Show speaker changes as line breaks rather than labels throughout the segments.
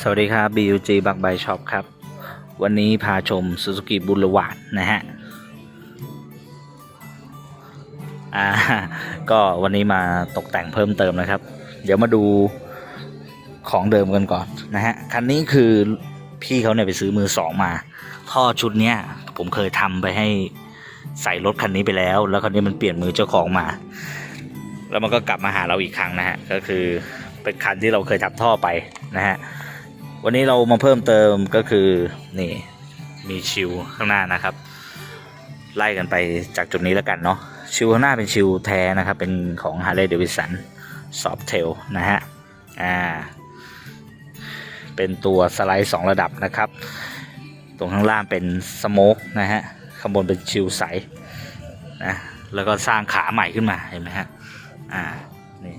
สวัสดีครับ BUG บักใบช็อปครับ วันนี้พาชม Suzuki b o u l e v a r d นะฮะอ่าก็วันนี้มาตกแต่งเพิ่มเติมนะครับ เดี๋ยวมาดูของเดิมกันก่อนนะฮะ คันนี้คือพี่เขาเนี่ยไปซื้อมือสองมา ท่อชุดเนี้ยผมเคยทำไปให้ใส่รถคันนี้ไปแล้ว แล้วคันนี้มันเปลี่ยนมือเจ้าของมา แล้วมันก็กลับมาหาเราอีกครั้งนะฮะ ก็คือเป็นคันที่เราเคยทำท่อไปนะฮะ วันนี้เรามาเพิ่มเติมก็คือนี่มีชิวข้างหน้านะครับ ไล่กันไปจากจุดนี้แล้วกันเนาะชิวข้างหน้าเป็นชิวแท้นะครับ เป็นของ Harley Davidson Soft Tail นะฮะอ่าเป็นตัวสไลด์สองระดับนะครับ ตรงข้างล่างเป็นสโมกนะฮะข้างบนเป็นชิวใสนะแล้วก็สร้างขาใหม่ขึ้นมาเห็นไหมฮะอ่านี่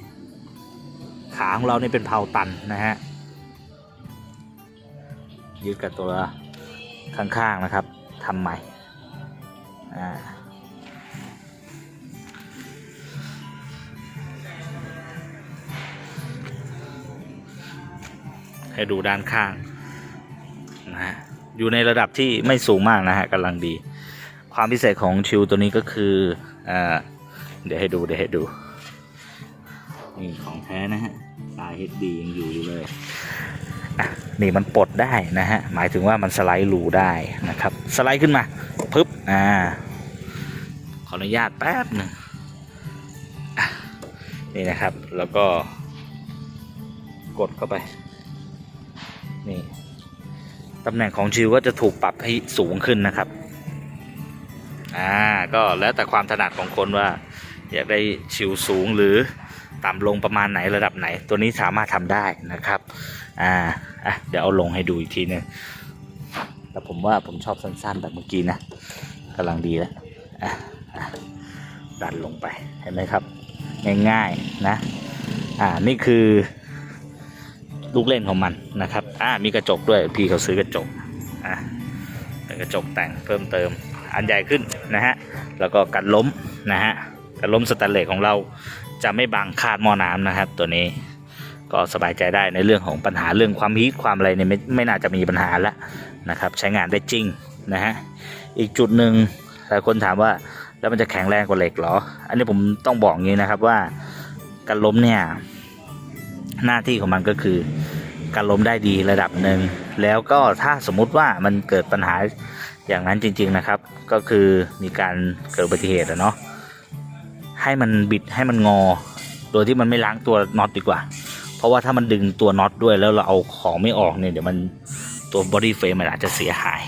ขาของเรานี่เป็นเพาตันนะฮะ ยึดกับตัวข้างๆนะครับทำใหม่อ่าให้ดูด้านข้างนะฮะอยู่ในระดับที่ไม่สูงมากนะฮะกำลังดี ความพิเศษของชิวตัวนี้ก็คืออเดี๋ยวให้ดูเดี๋ยวให้ดูนี่ของแท้นะฮะตาย HD ยังอยู่อยู่เลย นี่มันปลดได้นะฮะหมายถึงว่ามันสไลด์รูได้นะครับ สไลด์ขึ้นมาปึ๊บอ่าขออนุญาตแป๊บหนึ่งนี่นะครับแล้วก็ กดเข้าไปนี่ตำแหน่งของชิวก็จะถูกปรับให้สูงขึ้นนะครับอ่าก็แล้วแต่ความถนัดของคนว่า อยากได้ชิวสูงหรือ ต่ำลงประมาณไหนระดับไหน ตัวนี้สามารถทำได้นะครับอ่าอะเดี๋ยวเอาลงให้ดูอีกทีหนึงแต่ผมว่าผมชอบสั้นๆแบบเมื่อกี้นะกำลังดีแล้วอะอะดันลงไปเห็นไหมครับ ง่ายๆนะอ่านี่คือลูกเล่นของมันนะครับอ่ามีกระจกด้วยพี่เขาซื้อกระจกอะเป็นกระจกแต่งเพิ่มเติมอันใหญ่ขึ้นนะฮะแล้วก็กันล้มนะฮะ กันล้มสแตนเลสของเราจะไม่บังคาดหม้อน้ำนะครับ ตัวนี้ก็สบายใจได้ในเรื่องของปัญหาเรื่องความฮีทความอะไรเนี่ยไม่ไม่น่าจะมีปัญหาละนะครับ ใช้งานได้จริงนะฮะอีกจุดหนึ่งหลายคนถามว่าแล้วมันจะแข็งแรงกว่าเหล็กหรอ อันนี้ผมต้องบอกงี้นะครับว่าการล้มเนี่ยหน้าที่ของมันก็คือการล้มได้ดีระดับหนึ่งแล้วก็ถ้าสมมุติว่ามันเกิดปัญหาอย่างนั้นจริง ๆนะครับ ก็คือมีการเกิดอุบัติเหตุอะเนาะ ให้มันบิดให้มันงอ โดยที่มันไม่ล้างตัวน็อตดีกว่า เพราะว่าถ้ามันดึงตัวน็อตด้วยแล้วเราเอาของไม่ออกเนี่ยเดี๋ยวมันตัวบอดี้เฟรมมันอาจจะเสียหาย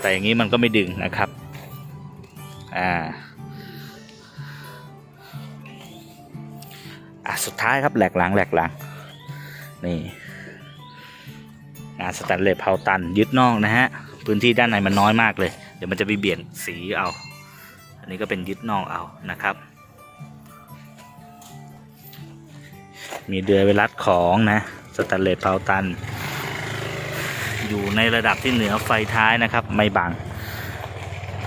แต่อย่างนี้มันก็ไม่ดึงนะครับ อ่าอะสุดท้ายครับแหลกหลังแหลกหลัง นี่งานสแตนเลสเพาตันยึดนอกนะฮะ พื้นที่ด้านในมันน้อยมากเลย เดี๋ยวมันจะไปเบี่ยงสีเอา อันนี้ก็เป็นยึดนอกเอานะครับ มีเดือยไวรัดของนะสแตนเลสเพาตัน อยู่ในระดับที่เหนือไฟท้ายนะครับ ไม่บัง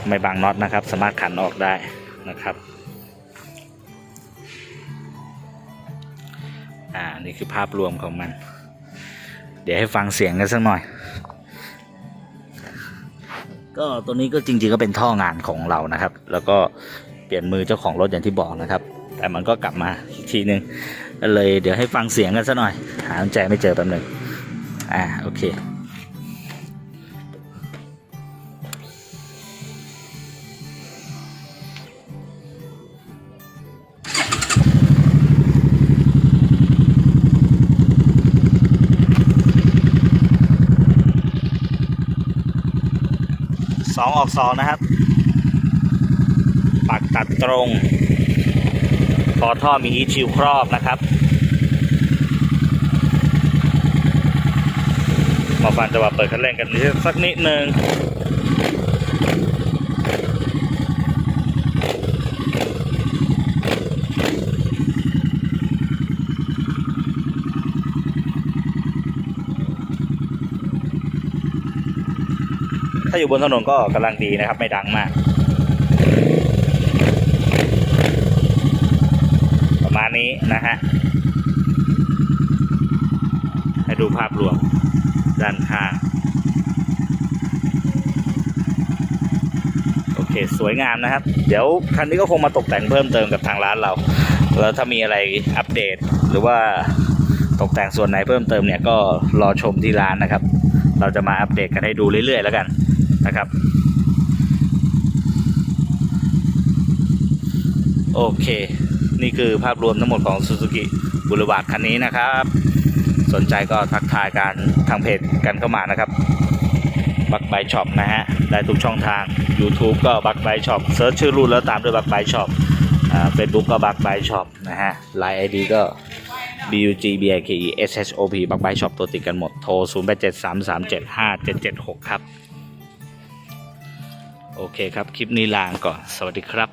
ไม่บังน็อตนะครับ สามารถขันออกได้นะครับอ่านี่คือภาพรวมของมัน เดี๋ยวให้ฟังเสียงกันสักหน่อย ก็ตัวนี้ก็จริงๆก็เป็นท่องานของเรานะครับ แล้วก็เปลี่ยนมือเจ้าของรถอย่างที่บอกนะครับ แต่มันก็กลับมาอีกทีหนึ่งก็เลยเดี๋ยวให้ฟังเสียงกันสักหน่อย หากุญแจไม่เจอแป๊บหนึงอ่าโอเค องออกสองนะครับ ปักตัดตรงคอท่อมีอีชิวครอบนะครับมาฟันจะว่าเปิดคันเร่งกันนิดสักนิดนึง ถ้าอยู่บนถนนก็กำลังดีนะครับ ไม่ดังมาก ประมาณนี้นะฮะ ให้ดูดูภาพรวมด้านข้าง โอเค สวยงามนะครับ เดี๋ยวคันนี้ก็คงมาตกแต่งเพิ่มเติมกับทางร้านเรา แล้วถ้ามีอะไรอัปเดตหรือว่าตกแต่งส่วนไหนเพิ่มเติมเนี่ยก็รอชมที่ร้านนะครับ เราจะมาอัปเดตกันให้ดูเรื่อยๆแล้วกัน นะครับ โอเค นี่คือภาพรวมทั้งหมดของ Suzuki b o u l e v a r d คันนี้นะครับ สนใจก็ทักทายกันทางเพจกันเข้ามานะครับบักไบช็อปนะฮะ ได้ทุกช่องทาง YouTube ก็บักไบช็อปเซิร์ชชื่อรุ่นแล้วตามด้วยบักไบช็อปเฟซบุ๊กก็บักไบช็อปนะฮะไลน์ไอดีก็ B U G B I K E S H O P บักไบช็อปตัวติดกันหมด โทร 0 8 7 3 3 7 5 7 7 6 ครับ โอเคครับ คลิปนี้ลาก่อน สวัสดีครับ